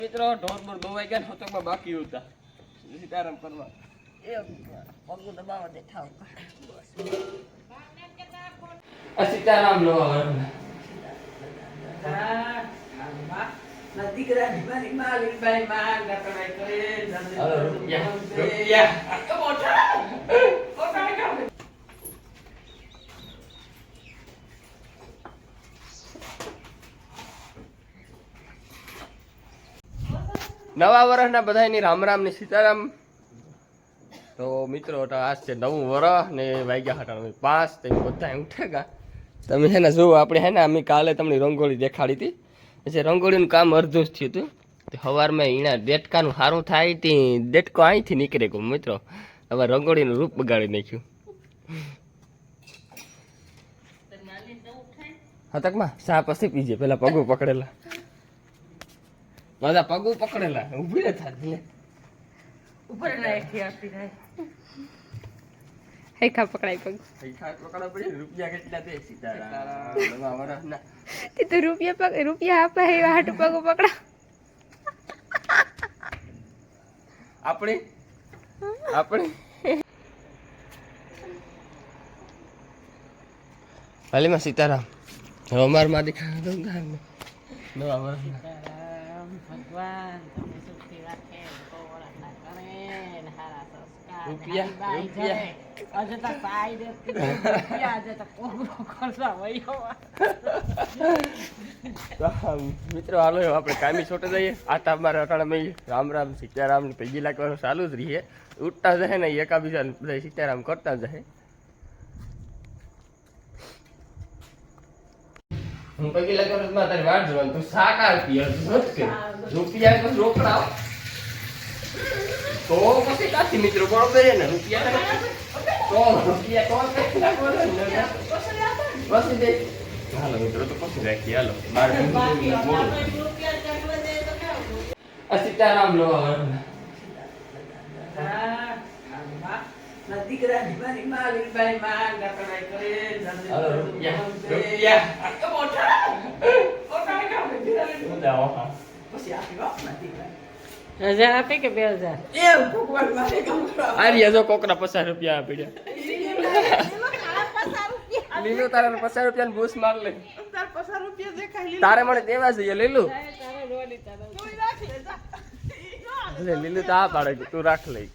મિત્રો ઢોર બોર દોવાઈ ગયા હોતકમાં બાકી હતા. સીતારામ કરવા. એ પગું દબાવવા દે થાવ આ સીતારામ લો ના દીકરાની મારી માલી બાઈ માં ગટરાઈ કરે રૂપિયા રૂપિયા નવા વર્ષના બધાની રામ રામ ને સીતારામ. તો મિત્રો આજ છે નવું વર્ષ ને વાગ્યા હતા પાંચ, તે બધા ઉઠેગા. તમે છે ને જુઓ, આપણે હે ને, અમે કાલે તમને રંગોળી દેખાડી હતી. પછી રંગોળીનું કામ અડધું જ થયું હતું. તે સવારમાં એના દેટકાનું સારું થાય તે દેટકો અહીંથી નીકળે ગયો મિત્રો. હવે રંગોળીનું રૂપ બગાડી નાખ્યું. હતકમાં સાપ પછી પીજે, પેલા પગું પકડેલા. બધા પગું પકડેલા. ઊભી થાત લે. ઉપર રાખી આપી હેખા પગ. પૈસા પકડવા પડે રૂપિયા કેટલા દે? સીતારામ નવા વર્ષના તે તો રૂપિયા પગ રૂપિયા આપે એ હાટ પગ પકડા. આપણે? આપણે? હાલીમાં સીતારામ. હવે અમારમાં દેખા નવા વર્ષના. રામ ભગવાન તમને સુખી રાખે કોવળા ના કરે ને હારા સંસ્કાર. જાય. આજે તો સાઈ દેતી રૂપિયા, આજે તો કોગળો કરવા વયો મિત્રો હાલો આપણે કામી છોટે જઈએ આ તો અમારે અટાણામાં રામ રામ સીતારામ ને પૈકી લાગવાનું ચાલુ જ રહીએ ઉઠતા જશે ને એકાબીજા સીતારામ કરતા જશે હું પૈકી લગનમાં તારી વાટ જોવાનું. તું સાકાર આપી નથી કે. રૂપિયા તો રોકડા. તો પછી કાથી મિત્રો બરોબર ને? રૂપિયા તો રૂપિયા કોણ કઈ લાગવાનું ને. પછી દે. હાલો મિત્રો તો પછી રાખી હાલો. બાર રૂપિયા સીતારામ લો. હવે. ના દીકરાની મારી માલી બાઈ માં ગટરાઈ કરે હાલો રૂપિયા રૂપિયા હું જાઉં, હા. પછી આપી વાપ ના દીકરા હજાર આપે કે બે હજાર એ ભગવાન મારે કામ કરવા આ રહ્યા જો કોકરા પચાસ રૂપિયા આપી દે લીલું તારે પચાસ રૂપિયા ભૂસ માર લે તારે મને દેવા જોઈએ લીલું લે, લીલું તો આ પાડે કે તું રાખ લઈ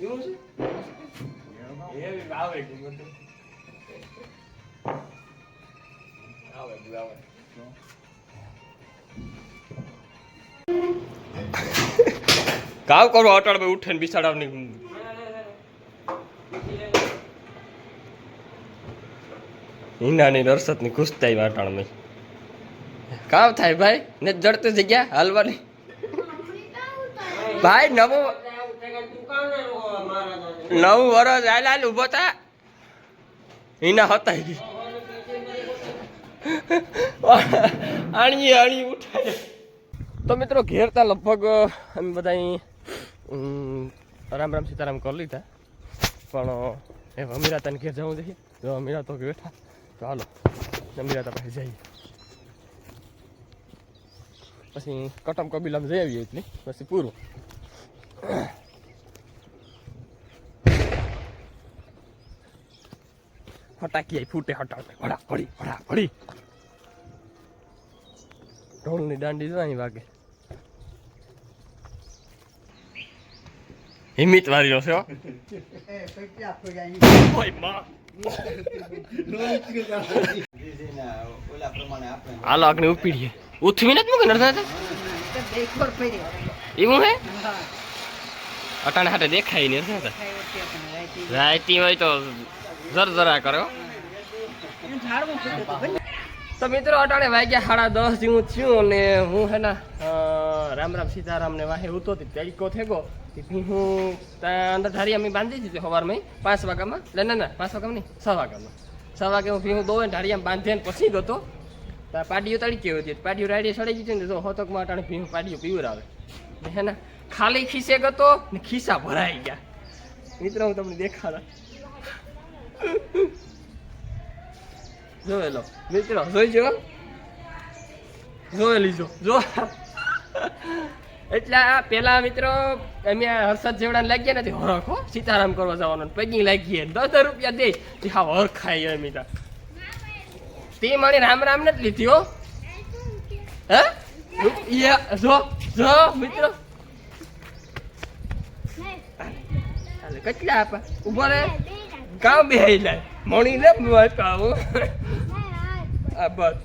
એવું છે? એવી આવે કે બધું. આવે આવે? કાવ કરો અટાળ ભાઈ ઉઠે ને બિસાડાવની હિનાની નરસતની કુસ્તાઈ વાટાણ મેં કાવ થાય ભાઈ? ને જડતી જગ્યા હાલવાની. ભાઈ નવું નવું વરસ આયલા ઊભો થા. હિના હતા આણી આણી ઉઠાય. તો મિત્રો ઘેરતા લગભગ, અમે બધા રામ રામ સીતારામ કરી લીધા. પણ, એ અમીરા તને ઘેર જવું જોઈએ. જો અમીરા તો બેઠા તો. હાલો અમીરાતા પાસે જઈએ. પછી કટમ કબીલામાં જઈ આવીએ એટલી, પછી પૂરું. આઈ ફૂટે હટાવટે ભડા ભડી ભડા ભડી ઢોલની દાંડી જો અહીં વાગે. હિમિત વાળી છે હાલો, આગળ ઉપીડીએ. ઉથવી નથી મૂકે નરસા એવું હે? અટાણે હાટે દેખાય નહીં રાયતી હોય તો જર જરા કરો તો મિત્રો અટાણે વાગ્યા સાડા દસ જેવું થયું અને હું હે ના રામ રામ સીતારામ ને વાહે ઉતો તરીકો થેગો હું ત્યાં અંદર ધારી અમે બાંધી દીધી સવારમાં પાંચ વાગ્યામાં. એટલે ના ના, પાંચ વાગ્યામાં નહીં, છ વાગ્યામાં. છ વાગે હું ભીહું દોવે ઢાળિયામાં બાંધીને પછી ગયો પાડીઓ તડકી હતી. પાડીઓ રાડીએ સડી છે ને તો હોતકમાં અટાણે ભીહું પાડીઓ પીવરાવે હે ને, ખાલી ખીસે ગતો ને ખિસ્સા ભરાઈ ગયા. મિત્રો, હું તમને દેખાડા. જોયેલો મિત્રો જોઈજો જોઈ લીજો જો એટલે પેલા મિત્રો અમે હર્ષદ જેવડા લાગ્યા નથી હરખ સીતારામ કરવા જવાનું પૈકી લાગીએ દસ રૂપિયા દે હા હરખાઈ એમ મીઠા તે મારી રામ રામ નથી લીધી હો હે જો જો મિત્રો કેટલા આપા ઊભો રે ગામ બે લે મણી ને આવું આ બસ.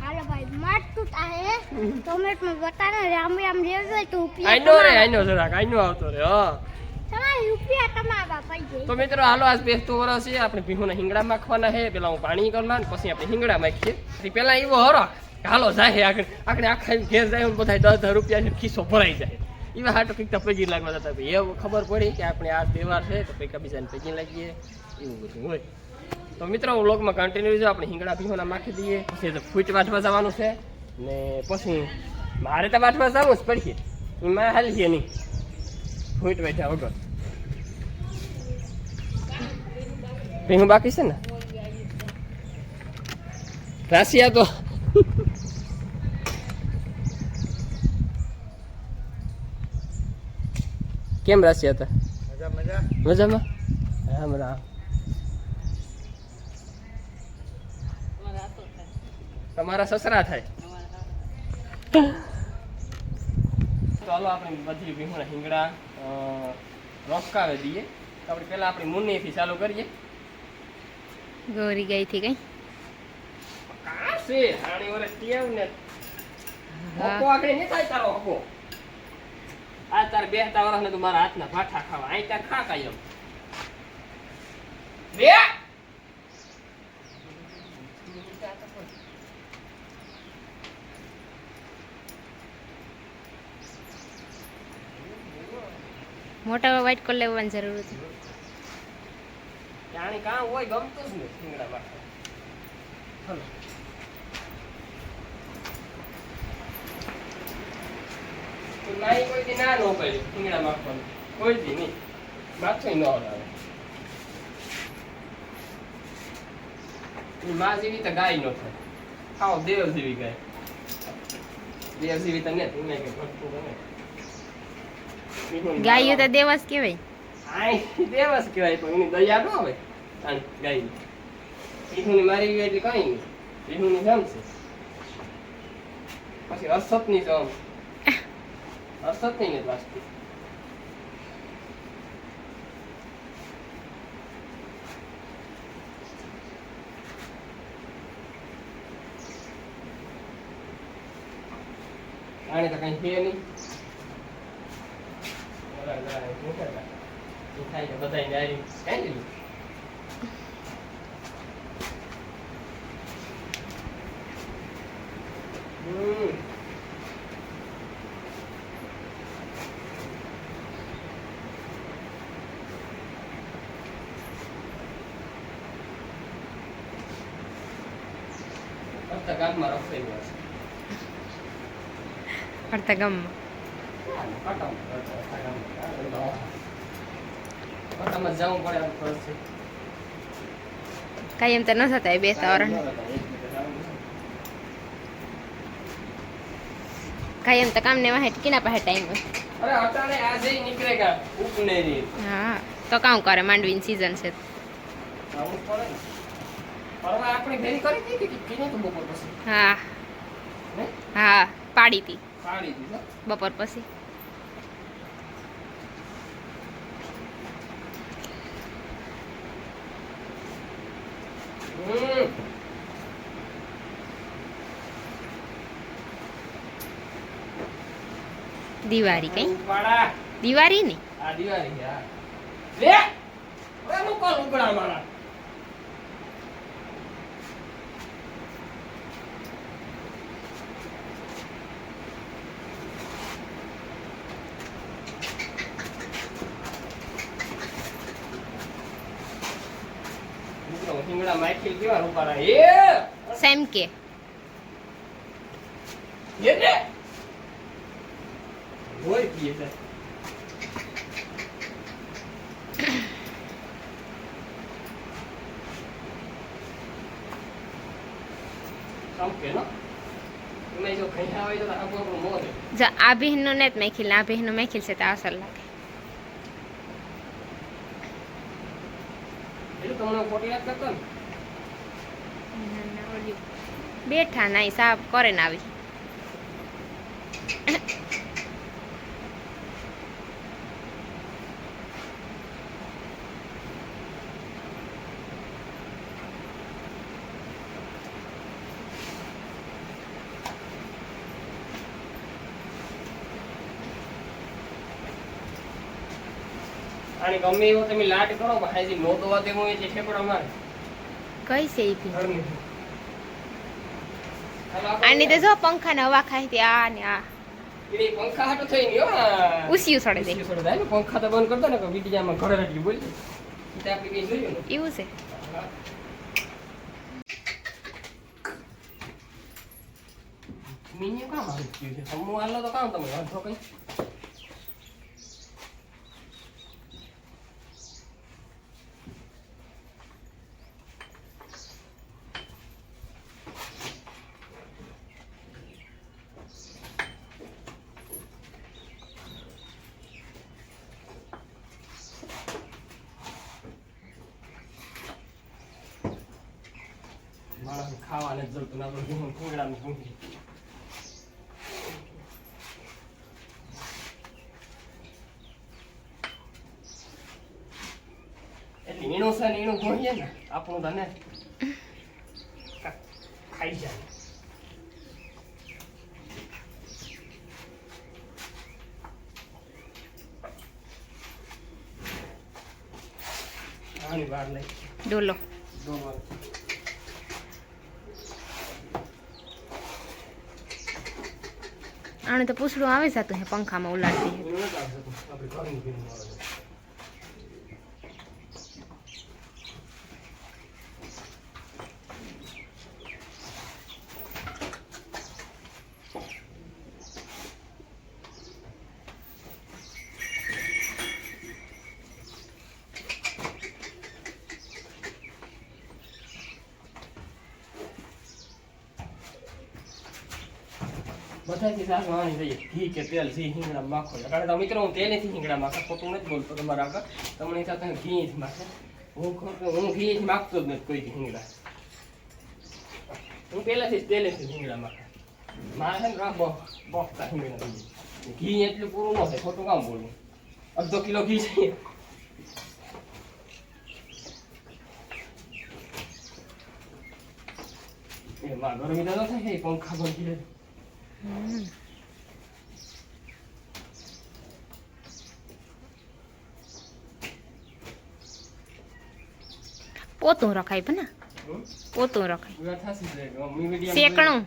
હાલો ભાઈ માટું તારે ટોમેટમાં બટાને રામ રામ રેવે તો રૂપિયા આઈ નો રે આઈ નો જરાક આઈ નો આવતો રે હા. તમારા રૂપિયા કમાવા પડી તો મિત્રો હાલો આજ બેસતો વરસ છે આપણે ભીહુના હિંગડા માખવાના હે પેલા હું પાણી કરવા ને પછી આપણે હિંગડા માખીએ. પેલા એવો હરો હાલો જાય આગળ. આગળ આખા ઘેર જાય બધા દસ હજાર રૂપિયાનો ખિસ્સો ભરાઈ જાય. એવા હાટો કંઈક તો લાગવા જતા ભાઈ ખબર પડી કે આપણે આ તહેવાર છે તો કંઈક બીજાને પૈકી લાગીએ. એવું બધું હોય. તો મિત્રો વ્લોગમાં કન્ટિન્યુ જો આપણે હિંગડા ભીહોના માખી દઈએ. પછી તો ફૂટ વાટવા જવાનું છે. ને પછી મારે તો વાટવા જવું જ પડશે. એમાં હાલીએ નહીં. ફૂટ વાટ્યા વગર. ભીહું બાકી છે ને? રાશિયા તો. કેમ રાશિયા હતા મજામાં? રામ રામ અમારે આતો થાય. તમારા સસરા થાય. તો હાલો આપણે બધી ભીમણ હિંગડા રોકાવે દઈએ. તો આપણે પહેલા આપણી મુન્નીથી ચાલુ કરીએ. ગોરી ગઈ થી કઈ? કા છે? વરે ટેવ ને હકો આગળ નહીં થાય તારો હકો. આ તાર બેહતા વરસ ને તું મારા હાથના પાઠા ખાવા. અહીં તાર ખા કાયમ. બે! મોટા વ્હાઈટ કલર લેવાની જરૂર હતી. જાણી કાં હોય ગમતું જ નહીં હિંગડા માટે નાઈ કોઈ દી ના નો પાડી હિંગડા માખવાનું કોઈ દી નહીં. માથું ન હલાવે. માં જેવી તો ગાય નો થાય. ખાઓ દેવ જેવી ગાય. દેવ જેવી તો ને તું નહીં કે ભટકું બને ગાયો તો દેવસ આય દેવસ કહેવાય, પણ એની દયા ન આવે ગાયની પીઠુંની મારી ગઈ એટલે કઈ નહીં. પીઠુંની જમ છે. પછી અસતની જમ. અસતની ને વાસ્તી આને તો કઈ છે નહીં. કાંઈ લીધું હમ ફક્ત ગામમાં. રખડી છે જવું પડે એમ પડશે કઈ એમ તો ન થતા એ બેસતા વરણ કાંઈ એમ તો કામ ને વાહે કિના પાસે ટાઈમ હોય. અરે અટાણે આજે નીકળેગા ઉપનેરી. હા તો કામ કરે માંડવીની સીઝન છે. આવું પડે પરવા આપણે ભેરી કરી હતી કે કિને તો બપોર પછી? હા. હા? પાડી હતી પાડી હતી બપોર પછી. દિવાળી કઈ? દિવાળી ને દિવાળી લે! મારા મિત્રો, હિંગડા માખી કેવા રૂપાળા એ સેમ કે. છે સંપે નો? પૈસા હોય તો આપણું મોજ જો આ બહેનનું ને મેખીલ આ મેખીલ છે તો આ અસર લાગે. એટલું તમને ખોટી વાત કરતો ને. બેઠા નહીં સાફ કરે ને આવી. અને ગમે એવો તમે લાટ કરો દેવો છે પણ અમારે. કઈ છે ઈ ભી ઘરની. હાલો આપણે આની તો જો પંખાને હવા ખાઈ તે આ ને આ. પંખા હાટો થઈ ગયો હા સડે દે પંખા તો બંધ કરતો ને કે ઘરે બોલી એવું છે. કામ આવ્યું છે? હાલો તો કામ તમે વાંધો કઈ. માણસ ખાવાને જ જલતું ના તો હું ફૂગડાનું ફૂગી એટલે એનું છે ને એનું જોઈએ ને આપણું તને ખાઈ જાય. ડોલો. ડોલો. આને તો પૂછડું આવે જતું હે પંખામાં ઉલાડતી હે એનું નથી આવતું આપણે ઘરનું પીનું આવે બધાથી સારું આની જાય. ઘી કે તેલથી હિંગડા માખો કારણ કે મિત્રો હું તેલેથી હિંગડા માખા, ખોટું નથી બોલતો તમારા આગળ. તમને સાથે ઘી જ માખે. હું હું ઘી જ માગતો જ નથી કોઈ હિંગડા. હું પહેલાથી જ તેલેથી હિંગડા માખા. મારે છે ને રાખ બહુ બહુ હિંગડા થઈ. ઘી એટલું પૂરું ન થાય, ખોટું કામ બોલવું અડધો કિલો ઘી છે. એ માં ગરમી તો ન થાય પંખા બંધ. પોતું રખાય હમ? પોતું રખાય. મીડિયમ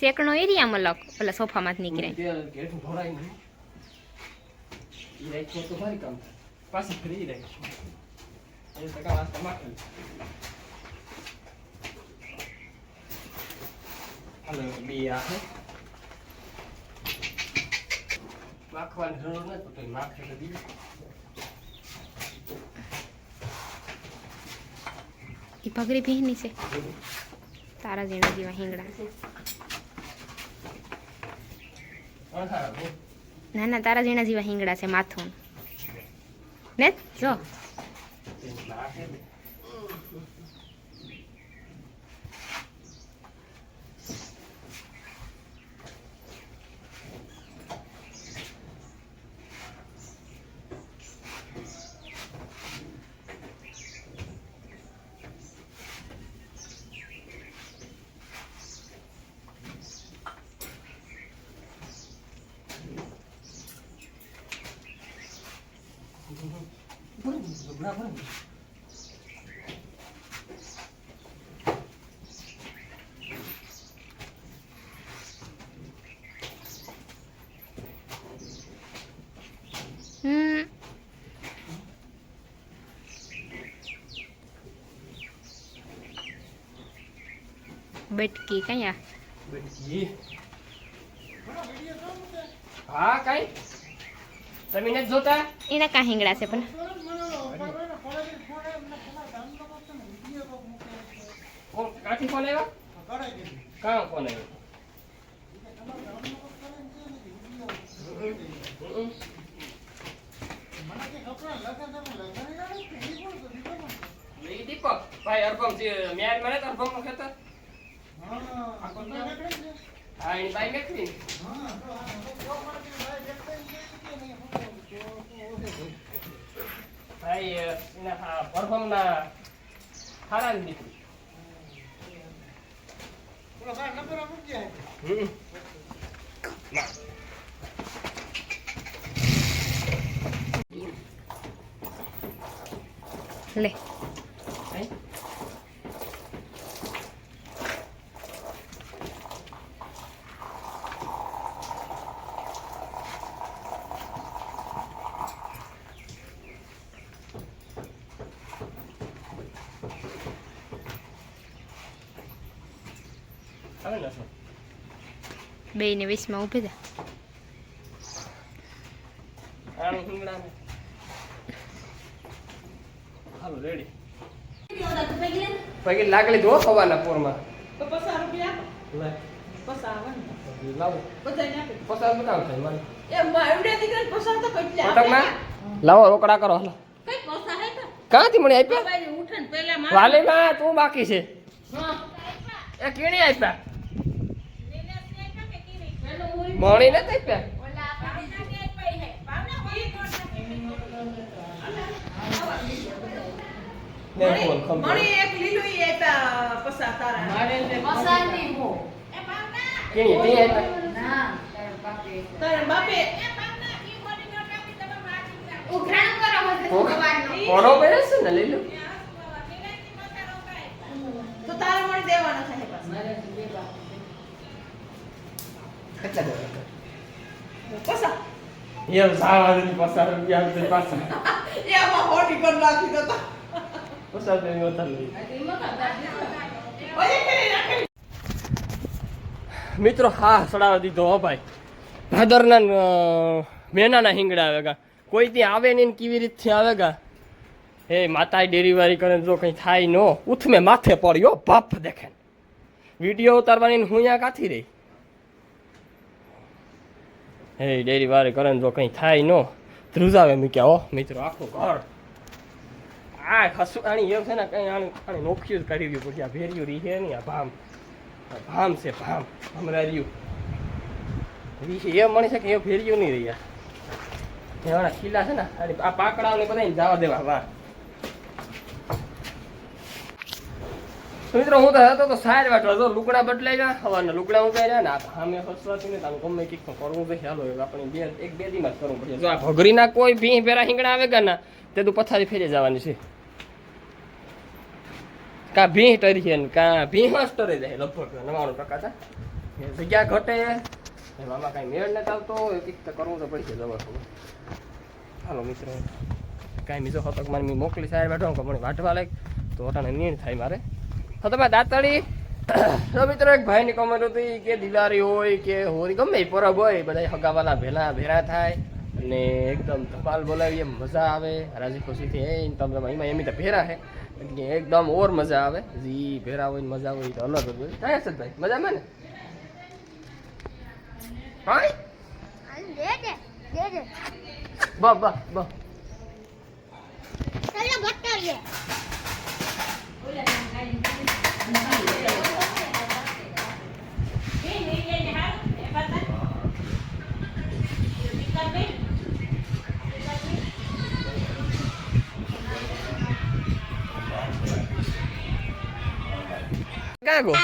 શેકણું એરિયામાં લખ. પેલા સોફામાં જ નીકળે. તેલ કે એટલું ઢોળાય નહીં. ઈ રાખ્યું તો ભારી કામ થાય. પાછી ફરી ઈ રાખ્યું. એ ટકા વાસ્તા માખેલ. હાલો, બે આ છે. માખવાની જરૂર નથી તો નાખે તો દીધું. એ ભગરી ભીની છે. તારા જેવા જેવા હિંગડા ના ના તારા જેણા જેવા હિંગડા છે માથું. ને જો. હમ. બેટકી કયા? બેટી. હા કઈ? તમે નથી જોતા? એના કા હિંગડા છે પણ. કોણ? કાઠી કોણ આવ્યા? કાં કોણ આવ્યા? દીપક, ભાઈ અર્પમ મેં મને અર્પમનું ખેતર? હા, એની બાઈ મેકવી ભાઈ, એના પરફોર્મ ના ખારા દીકરી. લે. બે ને વીસમાં ઊભી પૈકી લાકડી દો સવારના પોરમાં. લાવો. રોકડા કરો હાલો. કઈ પૈસા કાંથી મને આપ્યા? વાલીમાં તું બાકી છે. એ કેણી આપ્યા પેલું ઉઈ મણી નથી આપ્યા લે બોલ ખબર મણી એક લીલું ઈ આપ્યા પચાસ તારા મારે કેણી કેણી આપ્યા તારા. બાપે. કોનો પહેરે છે ને લઈ લો તો તારા મણી દેવાના થાય પાછા કેટલા દેવા પચાસ એમ સાવા નથી પસાર રૂપિયા આપશે પાછા. એ આમાં હોડી કરી નાખી દો તો પસાર દેવી વધારે લઈ મિત્રો હા સડાવી દીધો હો ભાઈ. ભાદરના મેનાના હિંગડા આવે ગા. કોઈ ત્યાં આવે નહીં ને કેવી રીતથી આવેગા હે માતા ડેરીવારી કરે જો કંઈ થાય નો ઉથમે માથે પડ્યો બાપ દેખે વીડિયો ઉતારવાની હું અહીંયા કાથી રહી? હે ડેરી વારે કરે જો કંઈ થાય નો, ધ્રુજાવે મૂક્યા હો. મિત્રો, આખું ઘર. આ ખસું આની એવું છે ને, કંઈ આની આની નોખ્યું જ કરી ગયું પછી આ ભેર્યું રહી છે નહીં આ ભામ. ભામ છે, ભામ. હમણાં રહ્યું. ઈ એ મળી છે કે એ ફેર્યું નહીં રહ્યા. એવાના ખીલા છે ને, આ પાકડાઓને બધા જવા દેવા, વાહ. મિત્રો હું તો હતો તો સાર વાટવા હતો લુકડા બદલાઈ ગયા હવાના લુકડા ઉગાઈ રહ્યા ને આ સામે હસવાથી ને તારું ગમે કંઈક તો કરવું જોઈએ હાલો આપણે બે, એક બે દીમાં કરવું પડશે જો આ ભગરીના કોઈ ભીં ભેરા હિંગણા આવે ગયા ના, તે તું પથારી ફેરી જવાની છે. કા ભીં ટરી છે ને કા ભીં જ ટરી જાય લગભગ. નવાણું ટકા છે. એ જગ્યા ઘટે. એમાં કાંઈ મેળ નથી આવતો. કંઈક તો કરવું તો પડશે જવા હાલો મિત્રો. કાંઈ બીજો હતો મારે મેં મોકલી સાહેબ બેઠો પણ મને વાટવા લાગ તો અટાણે નીણ થાય મારે. તો તમે દાંતળી. તો મિત્રો એક ભાઈની કમેન્ટ હતી કે દિલારી હોય કે હોરી ગમે પરબ હોય બધા હગાવાલા ભેલા ભેરા થાય અને એકદમ ધપાલ બોલાવીએ, મજા આવે, રાજી ખુશીથી એ તમે એમાં એમ તો ભેરા છે એટલે એકદમ ઓર મજા આવે. જી, ભેરા હોય મજા હોય તો અલગ જ હોય. થાય છે ભાઈ મજામાં ને? હા? બસ બસ બસ ચાલો, બતાવીએ. ક્યાં ગો